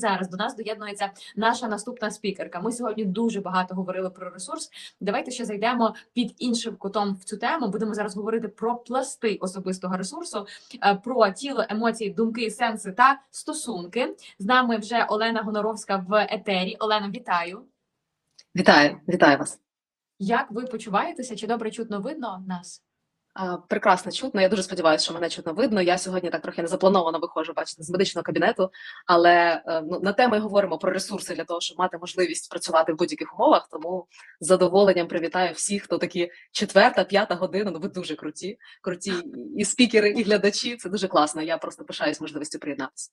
Зараз до нас доєднується наша наступна спікерка. Ми сьогодні дуже багато говорили про ресурс. Давайте ще зайдемо під іншим кутом в цю тему. Будемо зараз говорити про пласти особистого ресурсу, е, про тіло, емоції, думки, сенси та стосунки. З нами вже Олена Гоноровська в етері. Олена, вітаю! Вітаю, вітаю вас. Як ви почуваєтеся? Чи добре чутно видно нас? Прекрасно чутно. Я дуже сподіваюся, що мене чутно видно. Я сьогодні так трохи незаплановано виходжу, бачите, з медичного кабінету. Але е, ну, на те ми говоримо про ресурси для того, щоб мати можливість працювати в будь-яких умовах. Тому з задоволенням привітаю всіх, хто такі четверта, п'ята година. Ну ви дуже круті, круті і спікери, і глядачі. Це дуже класно. Я просто пишаюсь можливістю приєднатися.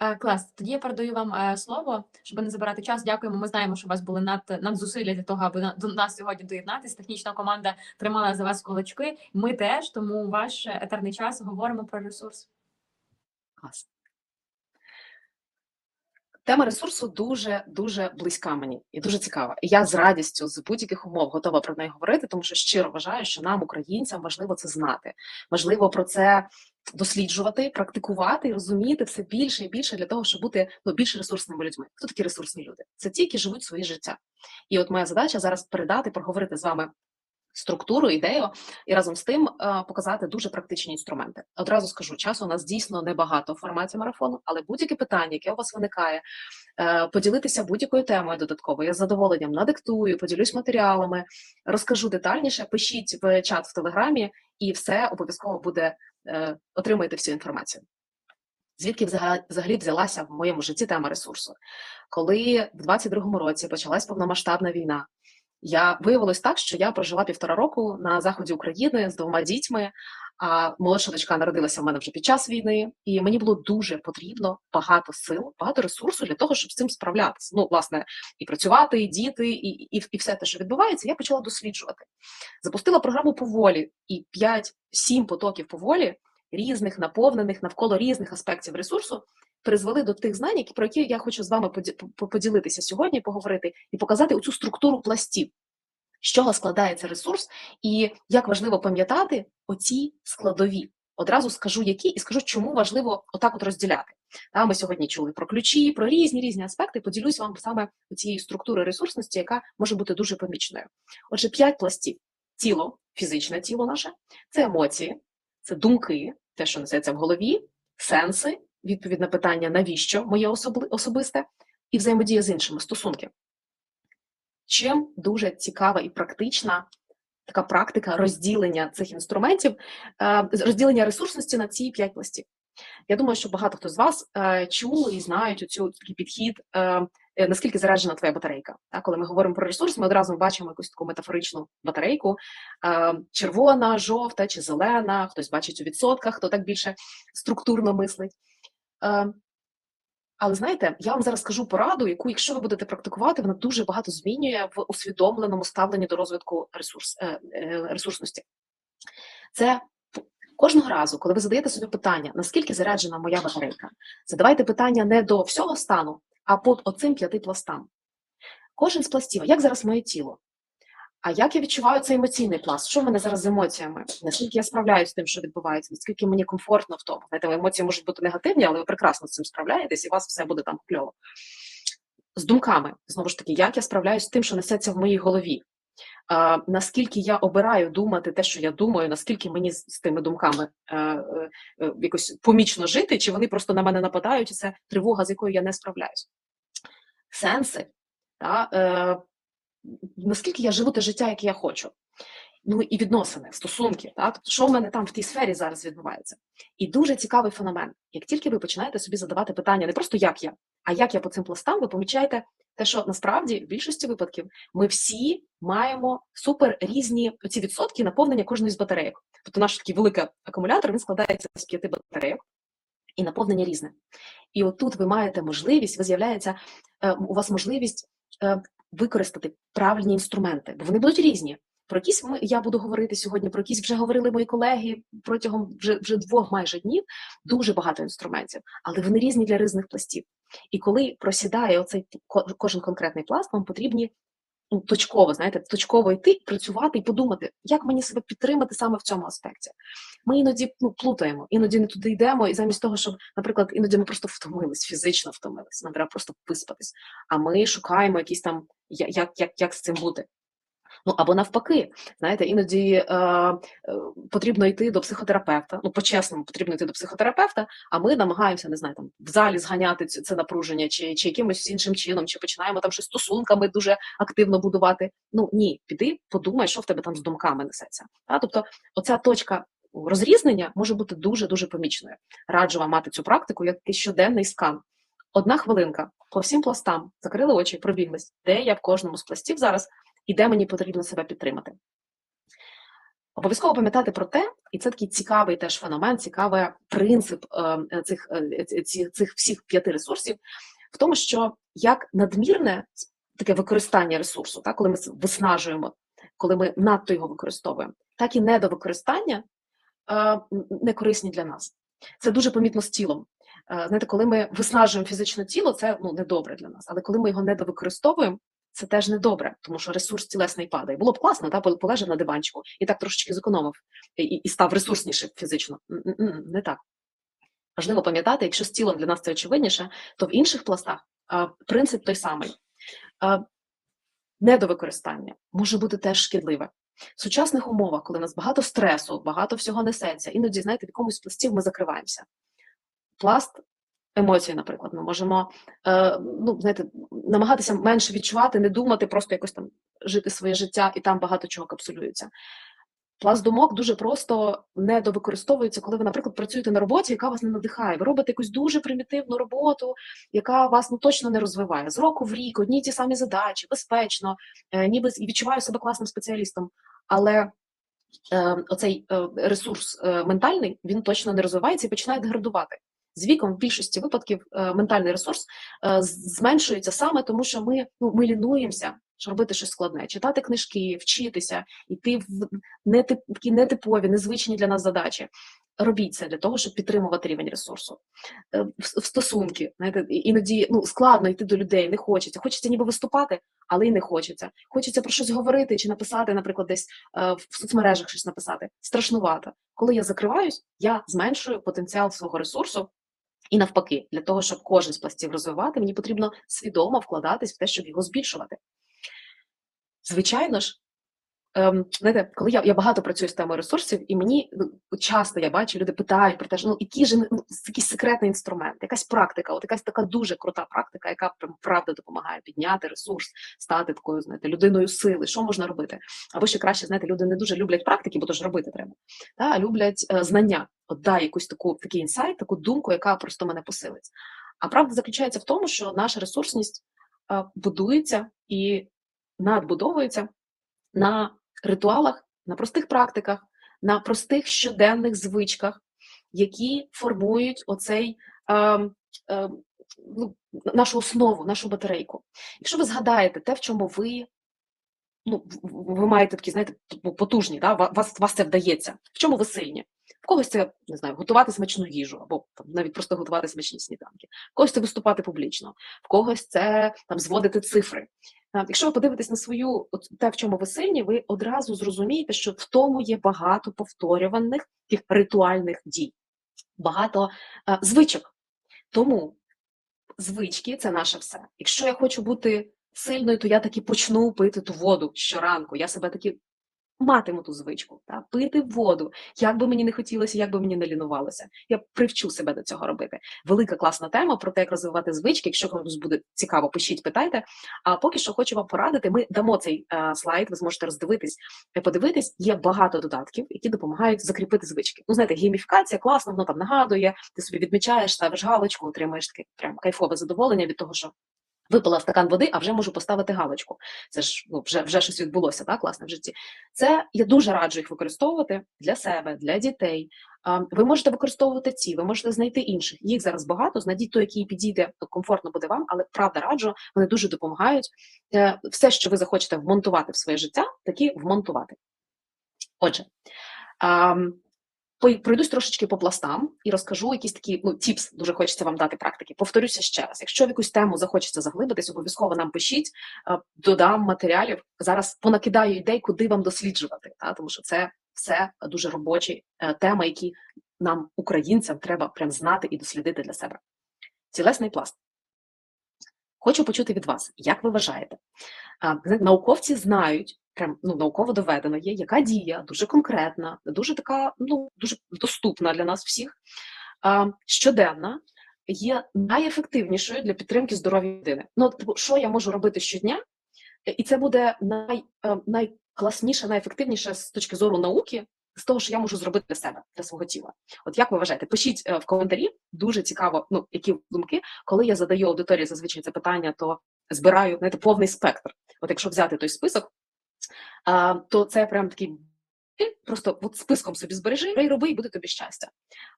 Е, Клас, тоді я передаю вам е, слово, щоб не забирати час. Дякуємо. Ми знаємо, що у вас були над, надзусилля для того, аби до нас сьогодні доєднатися. Технічна команда тримала за вас кулачки. Ми теж, тому ваш е, етерний час говоримо про ресурс. Клас. Тема ресурсу дуже дуже близька мені і дуже цікава. І я з радістю з будь-яких умов готова про неї говорити, тому що щиро вважаю, що нам, українцям, важливо це знати. Важливо про це досліджувати, практикувати і розуміти все більше і більше для того, щоб бути ну, більш ресурсними людьми. Хто такі ресурсні люди? Це ті, які живуть своє життя. І от моя задача зараз передати, проговорити з вами структуру, ідею і разом з тим е, показати дуже практичні інструменти. Одразу скажу, часу у нас дійсно небагато в форматі марафону, але будь-яке питання, яке у вас виникає, е, поділитися будь-якою темою додатково. Я з задоволенням надиктую, поділюсь матеріалами, розкажу детальніше. Пишіть в чат в телеграмі, і все обов'язково буде е, отримаєте всю інформацію. Звідки взага- взагалі взялася в моєму житті тема ресурсу? Коли в 22-му році почалась повномасштабна війна, я виявилось так, що я прожила півтора року на заході України з двома дітьми. А молодша дочка народилася в мене вже під час війни, і мені було дуже потрібно багато сил, багато ресурсу для того, щоб з цим справлятися. Ну, власне, і працювати, і діти, і, і, і все те, що відбувається, я почала досліджувати. Запустила програму поволі, і 5-7 потоків поволі різних наповнених навколо різних аспектів ресурсу призвели до тих знань, про які я хочу з вами поді- поділитися сьогодні, поговорити і показати оцю структуру пластів, з чого складається ресурс, і як важливо пам'ятати оці складові. Одразу скажу, які, і скажу, чому важливо отак от розділяти. Та, ми сьогодні чули про ключі, про різні різні аспекти. Поділюсь вам саме цієї структури ресурсності, яка може бути дуже помічною. Отже, п'ять пластів: тіло, фізичне тіло наше, це емоції, це думки, те, що несеться в голові, сенси, відповідь на питання, навіщо моє особли- особисте, і взаємодія з іншими стосунки. Чим дуже цікава і практична така практика розділення цих інструментів, е, розділення ресурсності на ці п'ять пластів. Я думаю, що багато хто з вас е, чули і знають оцю такий підхід, е, наскільки заряджена твоя батарейка. Коли ми говоримо про ресурс, ми одразу бачимо якусь таку метафоричну батарейку: червона, жовта чи зелена, хтось бачить у відсотках, хто так більше структурно мислить. Е, але знаєте, я вам зараз скажу пораду, яку, якщо ви будете практикувати, вона дуже багато змінює в усвідомленому ставленні до розвитку ресурс, е, е, ресурсності. Це кожного разу, коли ви задаєте собі питання, наскільки заряджена моя батарейка, задавайте питання не до всього стану, а по оцим п'яти пластам. Кожен з пластів, як зараз моє тіло? А як я відчуваю цей емоційний пласт? Що в мене зараз з емоціями? Наскільки я справляюся з тим, що відбувається? Наскільки мені комфортно в тому? Знаєте, емоції можуть бути негативні, але ви прекрасно з цим справляєтесь, і у вас все буде там кльово. З думками, знову ж таки, як я справляюся з тим, що несеться в моїй голові? А, наскільки я обираю думати те, що я думаю, наскільки мені з, з тими думками е, е, е, якось помічно жити, чи вони просто на мене нападають, і це тривога, з якою я не справляюсь? Сенси, та, е, наскільки я живу те життя, яке я хочу. Ну і відносини, стосунки, так? що в мене там в тій сфері зараз відбувається. І дуже цікавий феномен. Як тільки ви починаєте собі задавати питання не просто як я, а як я по цим пластам, ви помічаєте те, що насправді в більшості випадків ми всі маємо супер різні ці відсотки наповнення кожної з батарейок. Тобто наш такий великий акумулятор він складається з п'яти батарейок, і наповнення різне. І отут ви маєте можливість, ви з'являється е, у вас можливість е, використати правильні інструменти, бо вони будуть різні. Про якісь ми я буду говорити сьогодні, про якісь вже говорили мої колеги протягом вже, вже двох майже днів. Дуже багато інструментів, але вони різні для різних пластів. І коли просідає оцей ко- кожен конкретний пласт, вам потрібні ну, точково, знаєте, точково йти, працювати і подумати, як мені себе підтримати саме в цьому аспекті. Ми іноді ну, плутаємо, іноді не туди йдемо, і замість того, щоб, наприклад, іноді ми просто втомились, фізично втомились, нам треба просто виспатись. А ми шукаємо якісь там, як, як, як з цим бути. Ну або навпаки, знаєте, іноді е, е, потрібно йти до психотерапевта. Ну, по-чесному, потрібно йти до психотерапевта, а ми намагаємося, не знаю, там в залі зганяти це, це напруження, чи, чи якимось іншим чином, чи починаємо там щось стосунками дуже активно будувати. Ну ні, піди, подумай, що в тебе там з думками несеться. А, тобто, оця точка розрізнення може бути дуже дуже помічною. Раджу вам мати цю практику як щоденний скан. Одна хвилинка по всім пластам, закрили очі, пробіглись, де я в кожному з пластів зараз і де мені потрібно себе підтримати. Обов'язково пам'ятати про те, і це такий цікавий теж феномен, цікавий принцип е, цих, е, цих всіх п'яти ресурсів, в тому, що як надмірне таке використання ресурсу, так, коли ми виснажуємо, коли ми надто його використовуємо, так і недовикористання е, не корисні для нас. Це дуже помітно з тілом. Е, Знаєте, коли ми виснажуємо фізичне тіло, це ну, недобре для нас. Але коли ми його недовикористовуємо, це теж недобре, тому що ресурс тілесний падає. Було б класно, та полежав на диванчику і так трошечки зекономив і, і став ресурснішим фізично. Не так. Важливо пам'ятати, якщо з тілом для нас це очевидніше, то в інших пластах а, принцип той самий. А, недовикористання може бути теж шкідливе. В сучасних умовах, коли у нас багато стресу, багато всього несеться, іноді, знаєте, в якомусь пласті ми закриваємося. Пласт емоцій, наприклад, ми можемо е, ну, знаєте, намагатися менше відчувати, не думати, просто якось там жити своє життя, і там багато чого капсулюється. Пласт думок дуже просто недовикористовується, коли ви, наприклад, працюєте на роботі, яка вас не надихає. Ви робите якусь дуже примітивну роботу, яка вас ну точно не розвиває. З року в рік одні ті самі задачі, безпечно, е, ніби відчуваю себе класним спеціалістом. Але е, оцей е, ресурс е, ментальний він точно не розвивається і починає деградувати. З віком в більшості випадків е, ментальний ресурс е, зменшується саме тому, що ми ну ми лінуємося робити щось складне, читати книжки, вчитися, йти в нетип, такі нетипові, незвичні для нас задачі. Робіть це для того, щоб підтримувати рівень ресурсу. Е, В, стосунки, знаєте, іноді ну, складно йти до людей, не хочеться. Хочеться ніби виступати, але й не хочеться. Хочеться про щось говорити чи написати, наприклад, десь в соцмережах щось написати. Страшнувато. Коли я закриваюсь, я зменшую потенціал свого ресурсу. І навпаки, для того, щоб кожен з пластів розвивати, мені потрібно свідомо вкладатись в те, щоб його збільшувати. Звичайно ж, знаєте, коли я, я багато працюю з темою ресурсів, і мені ну, часто я бачу, люди питають про те, що ну який же ну, якийсь секретний інструмент, якась практика, от якась така дуже крута практика, яка прям правда допомагає підняти ресурс, стати такою, знаєте, людиною сили. Що можна робити? Або ще краще, знаєте, люди не дуже люблять практики, бо то ж робити треба. А люблять е, знання. От дай якусь таку такий інсайт, таку думку, яка просто мене посилить. А правда заключається в тому, що наша ресурсність е, будується і надбудовується на ритуалах, на простих практиках, на простих щоденних звичках, які формують оцей е, е, ну, нашу основу, нашу батарейку. Якщо ви згадаєте те, в чому ви. Ну, ви маєте такі, знаєте, потужні, да? вас, вас це вдається. В чому ви сильні? В когось це не знаю, готувати смачну їжу, або там, навіть просто готувати смачні сніданки, в когось це виступати публічно, в когось це там зводити цифри. Якщо ви подивитесь на свою те, в чому ви сильні, ви одразу зрозумієте, що в тому є багато повторюваних тих ритуальних дій, багато а, звичок. Тому звички це наше все. Якщо я хочу бути сильною, то я таки почну пити ту воду щоранку. Я себе таки матиму ту звичку, та, пити воду, як би мені не хотілося, як би мені не лінувалося. Я привчу себе до цього робити. Велика класна тема про те, як розвивати звички. Якщо комусь буде цікаво, пишіть, питайте. А поки що хочу вам порадити. Ми дамо цей е, слайд, ви зможете роздивитись, е, подивитись. Є багато додатків, які допомагають закріпити звички. Ну, знаєте, гейміфікація класно, воно там нагадує, ти собі відмічаєш, ставиш галочку, отримаєш таке прям кайфове задоволення від того, що. Випила стакан води, а вже можу поставити галочку. Це ж ну, вже, вже щось відбулося, так, класне в житті. Це я дуже раджу їх використовувати для себе, для дітей. Ви можете використовувати ці, ви можете знайти інших. Їх зараз багато. Знайдіть той, який підійде, комфортно буде вам, але правда раджу, вони дуже допомагають. Е, Все, що ви захочете вмонтувати в своє життя, такі вмонтувати. Отже, пройдусь трошечки по пластам і розкажу якісь такі ну, тіпс, дуже хочеться вам дати практики. Повторюся ще раз. Якщо в якусь тему захочеться заглибитись, обов'язково нам пишіть, е, додам матеріалів. Зараз понакидаю ідей, куди вам досліджувати, та? тому що це все дуже робочі е, теми, які нам, українцям, треба прям знати і дослідити для себе. Цілесний пласт. Хочу почути від вас, як ви вважаєте? Науковці знають, прям ну науково доведено є, яка дія дуже конкретна, дуже така, ну дуже доступна для нас всіх. А, щоденна є найефективнішою для підтримки здоров'я людини. Ну, типу, що я можу робити щодня, Е, і це буде най, е, найкласніше, найефективніше з точки зору науки, з того, що я можу зробити для себе, для свого тіла. От як ви вважаєте? Пишіть е, в коментарі, дуже цікаво, ну які думки. Коли я задаю аудиторії зазвичай це питання, то збираю знаєте, повний спектр. От якщо взяти той список, а, то це прям такий просто от списком собі збережи і роби, і буде тобі щастя.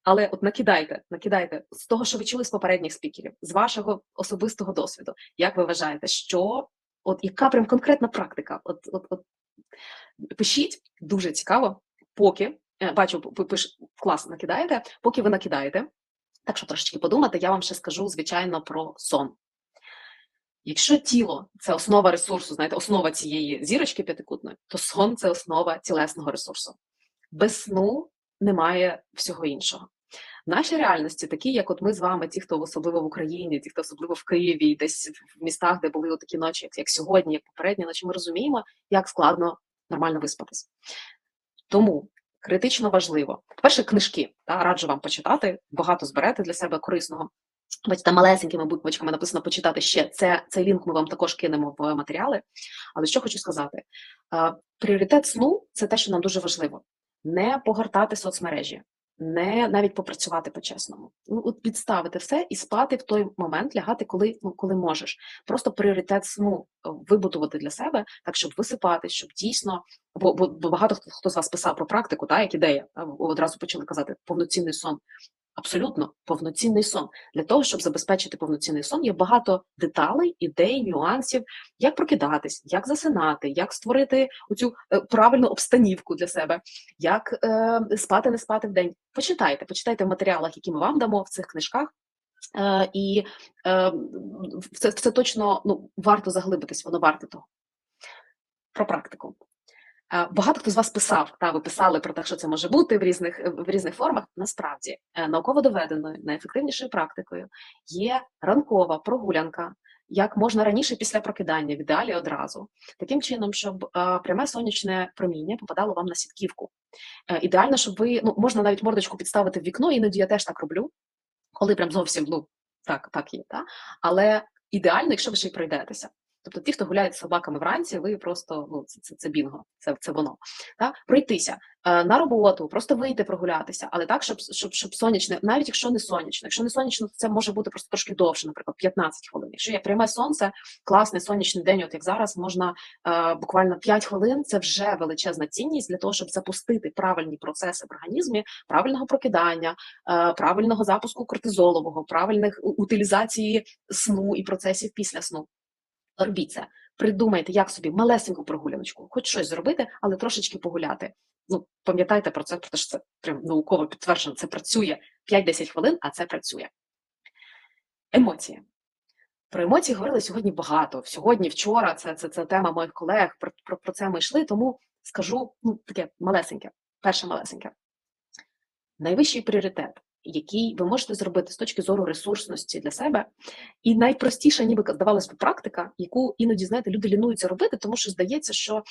Але от накидайте, накидайте з того, що ви чули з попередніх спікерів, з вашого особистого досвіду. Як ви вважаєте, що от яка прям конкретна практика? От, от, от пишіть дуже цікаво, поки е, бачу, ви пиш класно накидаєте, поки ви накидаєте. Так що трошечки подумати, я вам ще скажу, звичайно, про сон. Якщо тіло це основа ресурсу, знаєте, основа цієї зірочки п'ятикутної, то сон це основа цілесного ресурсу. Без сну немає всього іншого. В нашій реальності, такі, як от ми з вами, ті, хто особливо в Україні, ті, хто особливо в Києві, десь в містах, де були такі ночі, як, як сьогодні, як попередні ночі, ми розуміємо, як складно нормально виспатись. Тому критично важливо. Перше, книжки. Та, раджу вам почитати, багато зберете для себе корисного. Бачите, малесенькими буквочками написано почитати ще. Це, цей лінк ми вам також кинемо в матеріали. Але що хочу сказати: пріоритет сну це те, що нам дуже важливо. Не погортати соцмережі, не навіть попрацювати по-чесному. Ну, от підставити все і спати в той момент, лягати, коли, ну, коли можеш. Просто пріоритет сну е, вибудувати для себе, так щоб висипати, щоб дійсно, бо, бо, бо багато хто, хто з вас писав про практику, та, як ідея, та, одразу почали казати повноцінний сон. Абсолютно повноцінний сон. Для того, щоб забезпечити повноцінний сон, є багато деталей, ідей, нюансів, як прокидатись, як засинати, як створити оцю е, правильну обстанівку для себе, як е, спати, не спати в день. Почитайте, почитайте в матеріалах, які ми вам дамо в цих книжках. Е, і е, це, це точно ну, варто заглибитись, воно варте того. Про практику. Багато хто з вас писав, та ви писали про те, що це може бути в різних в різних формах. Насправді е, науково доведеною найефективнішою практикою є ранкова прогулянка, як можна раніше після прокидання, в ідеалі одразу, таким чином, щоб е, пряме сонячне проміння попадало вам на сітківку. Е, Ідеально, щоб ви ну можна навіть мордочку підставити в вікно, іноді я теж так роблю, коли прям зовсім ну так, так є, та але ідеально, якщо ви ще й пройдетеся. Тобто ті, хто гуляють з собаками вранці, ви просто ну це це, це бінго, це це воно. Так? Пройтися е, на роботу, просто вийти прогулятися, але так, щоб щоб, щоб сонячне, навіть якщо не сонячно. Якщо не сонячно, то це може бути просто трошки довше, наприклад, 15 хвилин. Якщо є пряме сонце, класний сонячний день, от як зараз, можна е, буквально 5 хвилин. Це вже величезна цінність для того, щоб запустити правильні процеси в організмі, правильного прокидання, е, правильного запуску кортизолового, правильних утилізації сну і процесів після сну. Робіть це. Придумайте, як собі малесеньку прогуляночку, хоч щось зробити, але трошечки погуляти. Ну, пам'ятайте про це, те, що це прям науково підтверджено. Це працює 5-10 хвилин, а це працює. Емоції. Про емоції говорили сьогодні багато. Сьогодні, вчора, це це, це тема моїх колег. Про, про, про це ми йшли, тому скажу ну, таке малесеньке, перше малесеньке. Найвищий пріоритет який ви можете зробити з точки зору ресурсності для себе. І найпростіша, ніби здавалось би, практика, яку іноді знаєте, люди лінуються робити, тому що здається, що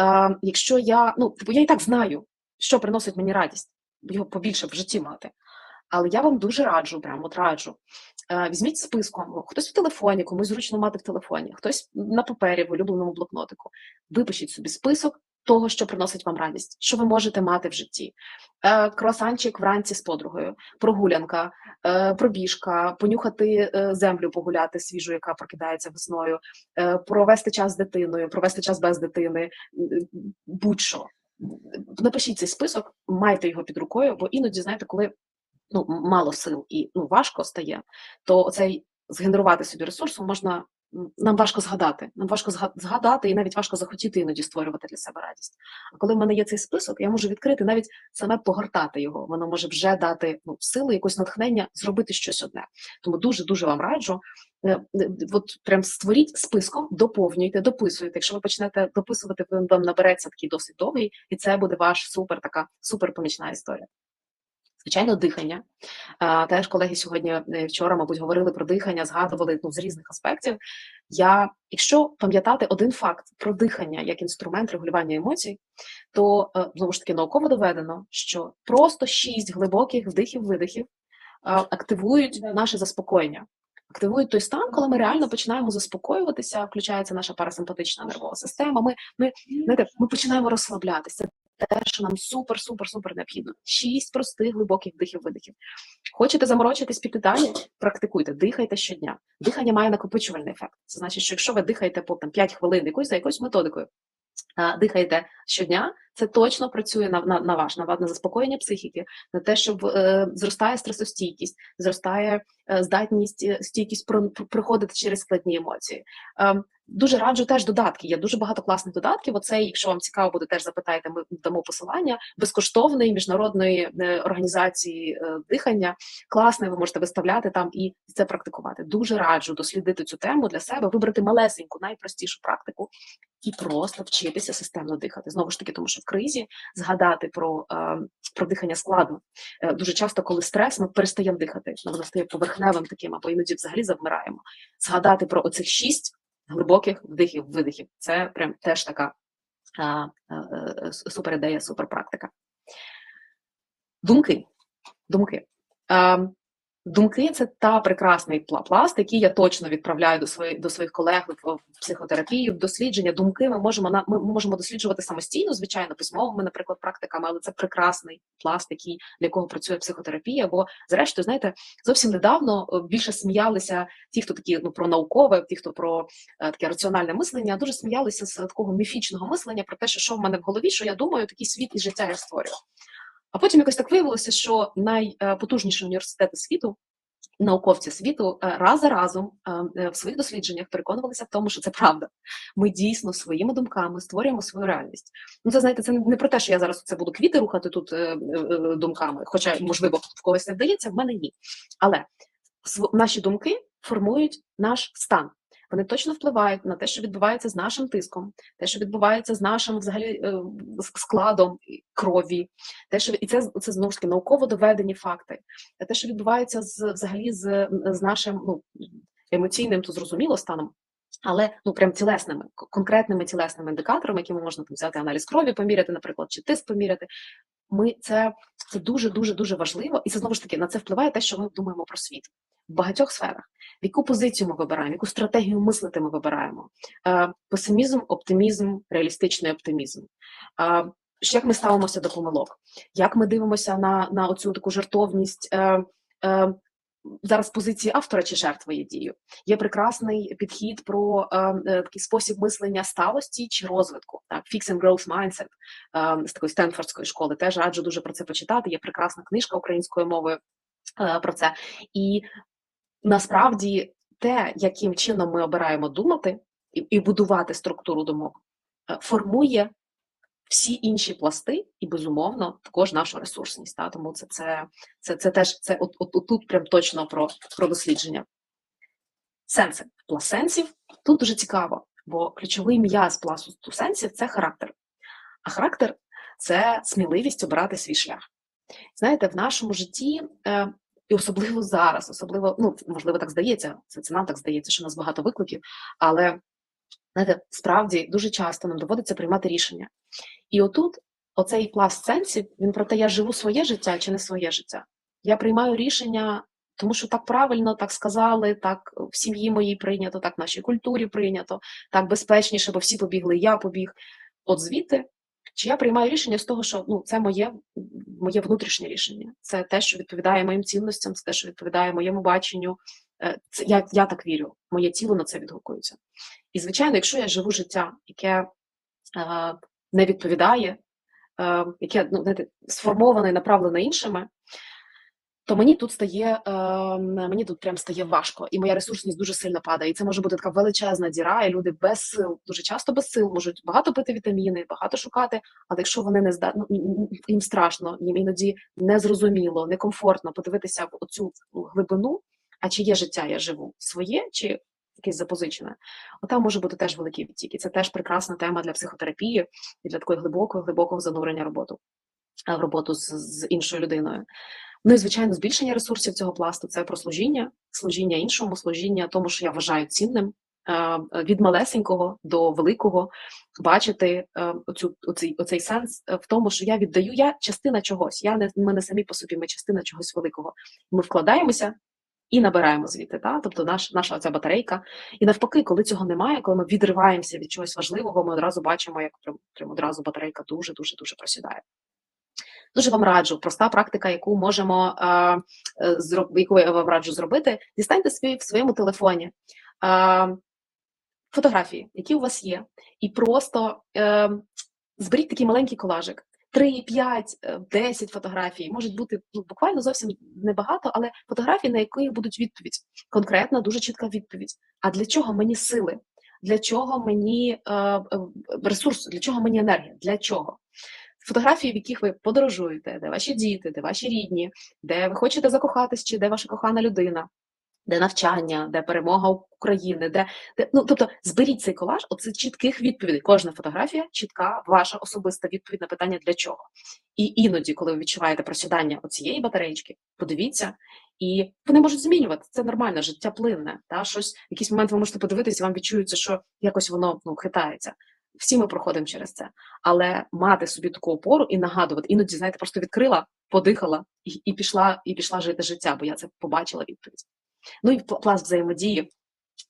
е, якщо я ну типу, я і так знаю, що приносить мені радість, його побільше в житті мати. Але я вам дуже раджу, прямо от раджу. Е, візьміть списком, хтось в телефоні, комусь зручно мати в телефоні, хтось на папері в улюбленому блокнотику. Випишіть собі список того, що приносить вам радість, що ви можете мати в житті. Е, Круасанчик вранці з подругою, прогулянка, е, пробіжка, понюхати е, землю, погуляти свіжу, яка прокидається весною, е, провести час з дитиною, провести час без дитини, будь-що. Напишіть цей список, майте його під рукою, бо іноді, знаєте, коли ну, мало сил і ну, важко стає, то цей згенерувати собі ресурсу можна нам важко згадати. Нам важко згадати і навіть важко захотіти іноді створювати для себе радість. А коли в мене є цей список, я можу відкрити навіть саме погортати його. Воно може вже дати ну, силу, якось натхнення зробити щось одне. Тому дуже дуже вам раджу. е, е, От прям створіть списком, доповнюйте, дописуйте. Якщо ви почнете дописувати, він вам набереться такий досить довгий, і це буде ваш супер така супер помічна історія. Звичайно, дихання. Теж колеги сьогодні е, вчора, мабуть, говорили про дихання, згадували ну, з різних аспектів. Я, якщо пам'ятати один факт про дихання як інструмент регулювання емоцій, то е, знову ж таки науково доведено, що просто шість глибоких вдихів-видихів активують наше заспокоєння. Активують той стан, коли ми реально починаємо заспокоюватися, включається наша парасимпатична нервова система. Ми, ми, знаєте, ми починаємо розслаблятися. Те, що нам супер, супер, супер необхідно. Шість простих глибоких вдихів-видихів. Хочете заморочитись під питання? Практикуйте, дихайте щодня. Дихання має накопичувальний ефект. Це значить, що якщо ви дихаєте по там, 5 хвилин якоюсь за якоюсь методикою, дихаєте щодня, це точно працює на, на, на ваш, на, на заспокоєння психіки, на те, щоб е, зростає стресостійкість, зростає е, здатність, е, стійкість про, про- проходити через складні емоції. Е, дуже раджу теж додатки. Є дуже багато класних додатків. Оцей, якщо вам цікаво буде, теж запитайте, ми дамо посилання безкоштовної міжнародної е, організації е, дихання. Класне, ви можете виставляти там і це практикувати. Дуже раджу дослідити цю тему для себе, вибрати малесеньку, найпростішу практику і просто вчитися системно дихати. Знову ж таки, тому що в кризі згадати про, е, про дихання складно. Е, дуже часто, коли стрес, ми перестаємо дихати, воно стає поверхневим таким, або іноді взагалі завмираємо. Згадати про оцих шість глибоких вдихів, видихів. Це прям теж така а, супер ідея, супер практика. Думки. Думки. Думки це та прекрасний пла- пласт, який я точно відправляю до своїх до своїх колег в в психотерапію, в дослідження. Думки ми можемо на ми можемо досліджувати самостійно, звичайно, письмовими, наприклад, практиками, але це прекрасний пласт, який для якого працює психотерапія. Бо, зрештою, знаєте, зовсім недавно е, більше сміялися ті, хто такі ну про наукове, ті, хто про е, таке раціональне мислення, дуже сміялися з такого міфічного мислення про те, що що в мене в голові, що я думаю, такий світ і життя я створюю. А потім якось так виявилося, що найпотужніші університети світу, науковці світу е, раз за разом е, е, в своїх дослідженнях переконувалися в тому, що це правда. Ми дійсно своїми думками створюємо свою реальність. Ну, це знаєте, це не про те, що я зараз це буду квіти рухати тут е, е, е, думками, хоча, можливо, в когось не вдається, в мене ні. Але наші думки формують наш стан. Вони точно впливають на те, що відбувається з нашим тиском, те, що відбувається з нашим взагалі е, складом крові, те, що і це це знову ж таки науково доведені факти. Те, що відбувається з взагалі з, з нашим ну емоційним, то зрозуміло станом. Але ну прям тілесними, конкретними тілесними індикаторами, якими можна там взяти аналіз крові, поміряти, наприклад, чи тиск поміряти. Ми це, це дуже дуже дуже важливо, і це знову ж таки на це впливає те, що ми думаємо про світ в багатьох сферах. В яку позицію ми вибираємо, яку стратегію мислити ми вибираємо? Е, песимізм, оптимізм, реалістичний оптимізм. Е, як ми ставимося до помилок? Як ми дивимося на, на оцю таку жартовність? Е, Зараз позиції автора чи жертви є дію. Є прекрасний підхід про е, такий спосіб мислення сталості чи розвитку. Так, Fix and Growth Mindset е, з такої Стенфордської школи. Теж раджу дуже про це почитати. Є прекрасна книжка українською мовою е, про це. І насправді те, яким чином ми обираємо думати і, і будувати структуру думок, е, формує всі інші пласти, і безумовно також нашу ресурсність. Та? Тому це, це, це, це теж це от, от, тут прям точно про, про дослідження. Сенси. Пласт сенсів тут дуже цікаво, бо ключовий м'яз пласту сенсів це характер. А характер це сміливість обирати свій шлях. Знаєте, в нашому житті, е, і особливо зараз, особливо, ну можливо, так здається, це, це нам так здається, що у нас багато викликів, але знаєте, справді дуже часто нам доводиться приймати рішення. І отут, оцей пласт сенсів, він про те, я живу своє життя чи не своє життя. Я приймаю рішення, тому що так правильно, так сказали, так в сім'ї моїй прийнято, так в нашій культурі прийнято, так безпечніше, бо всі побігли, я побіг. От звідти, чи я приймаю рішення з того, що ну, це моє, моє внутрішнє рішення, це те, що відповідає моїм цінностям, це те, що відповідає моєму баченню. Е, Це я, я так вірю, моє тіло на це відгукується. І, звичайно, якщо я живу життя, яке е, не відповідає, е, яке ну, знаєте, сформоване і направлене іншими, то мені тут стає е, мені тут прям стає важко, і моя ресурсність дуже сильно падає. І це може бути така величезна діра, і люди без сил, дуже часто без сил можуть багато пити вітаміни, багато шукати. Але якщо вони не здатні, ну, їм страшно, їм іноді незрозуміло, некомфортно подивитися в оцю глибину. А чи є життя, я живу своє, чи якесь запозичене? Отам може бути теж великий відтік. І це теж прекрасна тема для психотерапії і для такої глибокого, глибокого занурення роботу в роботу з, з іншою людиною. Ну і звичайно, збільшення ресурсів цього пласту це про служіння, служіння іншому, служіння тому, що я вважаю цінним. е, Від малесенького до великого бачити е, оцю, оцей, оцей сенс е, в тому, що я віддаю, я частина чогось. Я не ми не самі по собі, ми частина чогось великого. Ми вкладаємося і набираємо звідти. Та? Тобто наш, наша оця батарейка. І навпаки, коли цього немає, коли ми відриваємося від чогось важливого, ми одразу бачимо, як прям, прям одразу батарейка дуже дуже дуже просідає. Дуже вам раджу, проста практика, яку можемо е, е, яку я вам раджу зробити. Дістаньте свій в своєму телефоні е, фотографії, які у вас є, і просто е, зберіть такий маленький колажик. 3, 5, е, 10 фотографій можуть бути ну, буквально зовсім небагато, але фотографії, на які будуть відповідь. Конкретна, дуже чітка відповідь. А для чого мені сили? Для чого мені е, ресурс? Для чого мені енергія? Для чого? Фотографії, в яких ви подорожуєте, де ваші діти, де ваші рідні, де ви хочете закохатись, чи де ваша кохана людина, де навчання, де перемога України, де, де ну тобто зберіть цей колаж, оце чітких відповідей. Кожна фотографія чітка, ваша особиста відповідь на питання для чого. І іноді, коли ви відчуваєте просідання оцієї батарейки, подивіться, і вони можуть змінювати. Це нормально, життя плинне. Та щось якийсь момент ви можете подивитися, вам відчується, що якось воно ну хитається. Всі ми проходимо через це, але мати собі таку опору і нагадувати, іноді, знаєте, просто відкрила, подихала і, і пішла, і пішла жити життя, бо я це побачила відповідь. Ну і пласт взаємодії.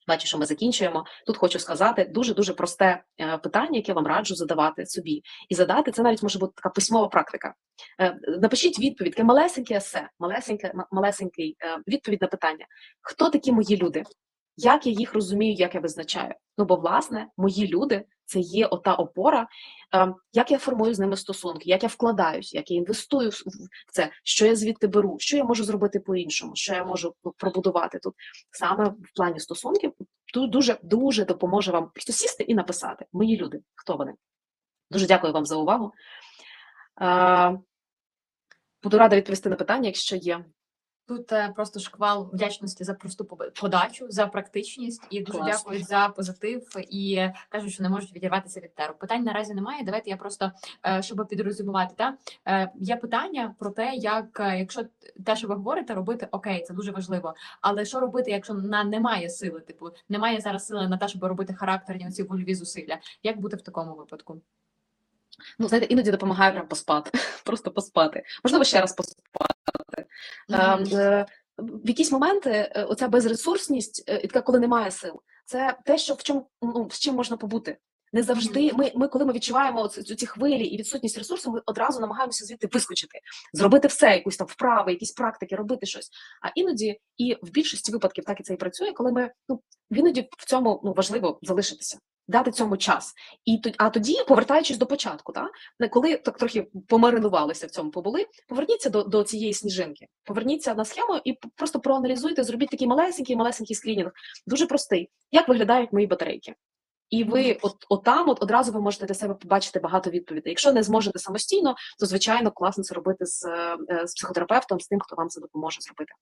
Бачу, що ми закінчуємо. Тут хочу сказати дуже дуже просте е, питання, яке вам раджу задавати собі. І задати це навіть може бути така письмова практика. Е, Напишіть відповідь, таке малесеньке есе, малесеньке, малесенький е, відповідь на питання: хто такі мої люди? Як я їх розумію, як я визначаю? Ну бо власне мої люди це є ота опора, е, як я формую з ними стосунки, як я вкладаюсь, як я інвестую в це, що я звідти беру, що я можу зробити по-іншому, що я можу пробудувати тут саме в плані стосунків. Дуже дуже допоможе вам просто сісти і написати мої люди, хто вони. Дуже дякую вам за увагу. Е, Буду рада відповісти на питання, якщо є. Тут е, просто шквал вдячності за просту подачу, за практичність і дуже Клас. дякую за позитив. І кажуть, що не можуть відірватися від теру. Питань наразі немає. Давайте я просто е, щоб підрозумувати. Та е, є питання про те, як якщо те, що ви говорите, робити окей, це дуже важливо. Але що робити, якщо на немає сили? Типу немає зараз сили на те, щоб робити характерні оці вольові зусилля. Як бути в такому випадку? Ну, знаєте, іноді допомагає прям поспати, просто поспати. Можливо, ще раз поспати. Е, В якісь моменти е, оця безресурсність, е, і така, коли немає сил, це те, що в чому ну, з чим можна побути. Не завжди ми, ми, коли ми відчуваємо оці, ці хвилі і відсутність ресурсу, ми одразу намагаємося звідти вискочити, зробити все, якусь там вправи, якісь практики, робити щось. А іноді, і в більшості випадків так і це і працює, коли ми ну іноді в цьому ну важливо залишитися, дати цьому час. І а тоді, повертаючись до початку, та коли так трохи помаринувалися в цьому побули, поверніться до, до цієї сніжинки, поверніться на схему і просто проаналізуйте, зробіть такий малесенький, малесенький скрінінг, дуже простий, як виглядають мої батарейки. І ви от, отам от одразу ви можете для себе побачити багато відповідей. Якщо не зможете самостійно, то звичайно класно це робити з, е, з психотерапевтом, з тим, хто вам це допоможе зробити.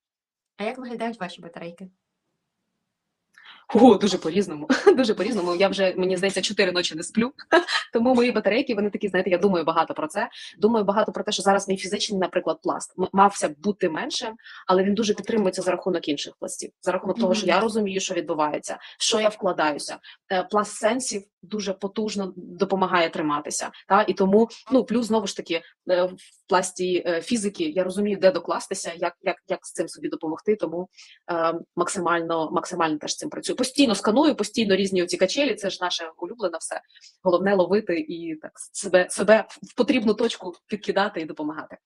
А як виглядають ваші батарейки? О, дуже по-різному. Дуже по-різному. Я вже мені здається чотири ночі не сплю. Тому мої батарейки вони такі, знаєте, я думаю багато про це. Думаю багато про те, що зараз мій фізичний, наприклад, пласт мався бути меншим, але він дуже підтримується за рахунок інших пластів, за рахунок того, що я розумію, що відбувається, що я вкладаюся. Е, Пласт сенсів дуже потужно допомагає триматися. Та і тому, ну плюс знову ж таки е, в пласті е, фізики я розумію, де докластися, як, як, як з цим собі допомогти. Тому е, максимально, максимально теж цим працюю. Постійно сканую, постійно різні оці качелі. Це ж наше улюблене все. Головне ловити і так себе, себе в потрібну точку підкидати і допомагати.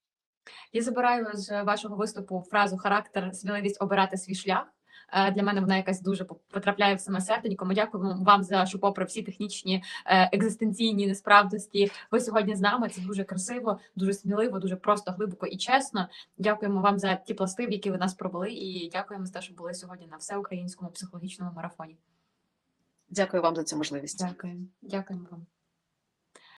Я забираю з вашого виступу фразу характер, сміливість обирати свій шлях. Е, Для мене вона якась дуже потрапляє в саме серденько. Ми дякуємо вам за що, попри всі технічні е, екзистенційні несправності, ви сьогодні з нами. Це дуже красиво, дуже сміливо, дуже просто, глибоко і чесно. Дякуємо вам за ті пласти, в які ви нас пробули, і дякуємо за те, що були сьогодні на всеукраїнському психологічному марафоні. Дякую вам за цю можливість. Дякую, дякуємо вам.